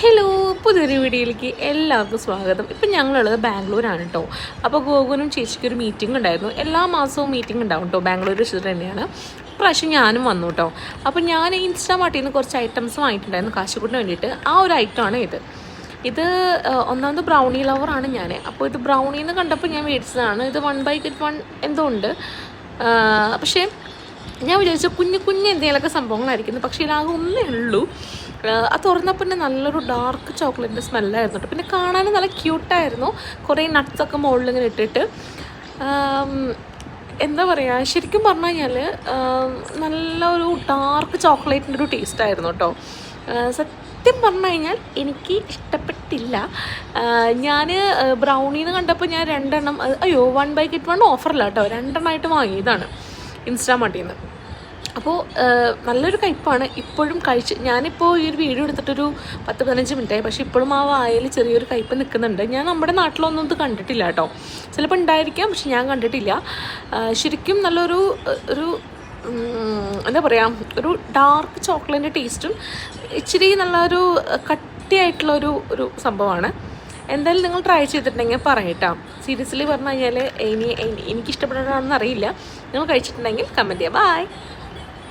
Hello പുതിയൊരു വീഡിയോയിലേക്ക് എല്ലാവർക്കും സ്വാഗതം. ഇപ്പം ഞങ്ങളുള്ളത് ബാംഗ്ലൂരാണ് കേട്ടോ അപ്പോൾ ഗോകുനും ചേച്ചിക്ക് ഒരു മീറ്റിംഗ് ഉണ്ടായിരുന്നു. എല്ലാ മാസവും മീറ്റിംഗ് ഉണ്ടാവും കേട്ടോ ബാംഗ്ലൂർ വെച്ചിട്ട് തന്നെയാണ്. പ്രാവശ്യം ഞാനും വന്നു കേട്ടോ അപ്പോൾ ഞാൻ ഇൻസ്റ്റാമാർട്ടിൽ നിന്ന് കുറച്ച് ഐറ്റംസ് വാങ്ങിയിട്ടുണ്ടായിരുന്നു കാശുകൂട്ടിന് വേണ്ടിയിട്ട്. ആ ഒരു ഐറ്റമാണ് ഇത്. ഇത് ഒന്നാമത് ബ്രൗണി ലവറാണ് ഞാൻ. അപ്പോൾ ഇത് ബ്രൗണി എന്ന് കണ്ടപ്പോൾ ഞാൻ മേടിച്ചതാണ്. ഇത് വൺ ബൈ ഗെറ്റ് വൺ എന്തോ ഉണ്ട്. പക്ഷേ ഞാൻ വിചാരിച്ചു കുഞ്ഞു കുഞ്ഞു എന്തെങ്കിലുമൊക്കെ സംഭവങ്ങളായിരിക്കുന്നു. പക്ഷേ ഇതാകെ ഒന്നേ ഉള്ളൂ. അത് തുറന്നപ്പോൾ തന്നെ നല്ലൊരു ഡാർക്ക് ചോക്ലേറ്റിന്റെ സ്മെല്ലായിരുന്നു കേട്ടോ പിന്നെ കാണാനും നല്ല ക്യൂട്ടായിരുന്നു കുറേ നട്ട്സൊക്കെ മുകളിൽ ഇങ്ങനെ ഇട്ടിട്ട്. എന്താ പറയുക ശരിക്കും പറഞ്ഞു കഴിഞ്ഞാൽ നല്ലൊരു ഡാർക്ക് ചോക്ലേറ്റിന്റെ ഒരു ടേസ്റ്റ് ആയിരുന്നു കേട്ടോ സത്യം പറഞ്ഞു കഴിഞ്ഞാൽ എനിക്ക് ഇഷ്ടപ്പെട്ടില്ല. ഞാൻ ബ്രൗണീന്ന് കണ്ടപ്പോൾ ഞാൻ രണ്ടെണ്ണം അയ്യോ വൺ ബൈ ഗെറ്റ് വൺ ഓഫറില്ല കേട്ടോ രണ്ടെണ്ണമായിട്ട് വാങ്ങിയതാണ് ഇൻസ്റ്റാമാർട്ടിൽ നിന്ന് അപ്പോൾ നല്ലൊരു കയ്പ്പാണ് ഇപ്പോഴും കഴിച്ച് ഞാനിപ്പോൾ ഈ ഒരു വീഡിയോ എടുത്തിട്ടൊരു പത്ത് പതിനഞ്ച് മിനിറ്റായി. പക്ഷേ ഇപ്പോഴും ആ വായിൽ ചെറിയൊരു കയ്പ്പ് നിൽക്കുന്നുണ്ട്. ഞാൻ നമ്മുടെ നാട്ടിലൊന്നും ഇത് കണ്ടിട്ടില്ല കേട്ടോ. ചിലപ്പോൾ ഉണ്ടായിരിക്കാം പക്ഷെ ഞാൻ കണ്ടിട്ടില്ല. ശരിക്കും നല്ലൊരു ഒരു എന്താ പറയുക ഒരു ഡാർക്ക് ചോക്ലേറ്റിന്റെ ടേസ്റ്റും ഇച്ചിരി നല്ലൊരു കട്ടിയായിട്ടുള്ള ഒരു ഒരു സംഭവമാണ്. എന്തായാലും നിങ്ങൾ ട്രൈ ചെയ്തിട്ടുണ്ടെങ്കിൽ പറയട്ടോ. സീരിയസ്ലി പറഞ്ഞു കഴിഞ്ഞാൽ ഇനി എനിക്കിഷ്ടപ്പെടാണെന്ന് അറിയില്ല. നിങ്ങൾ കഴിച്ചിട്ടുണ്ടെങ്കിൽ കമന്റ് ചെയ്യാം ബായ്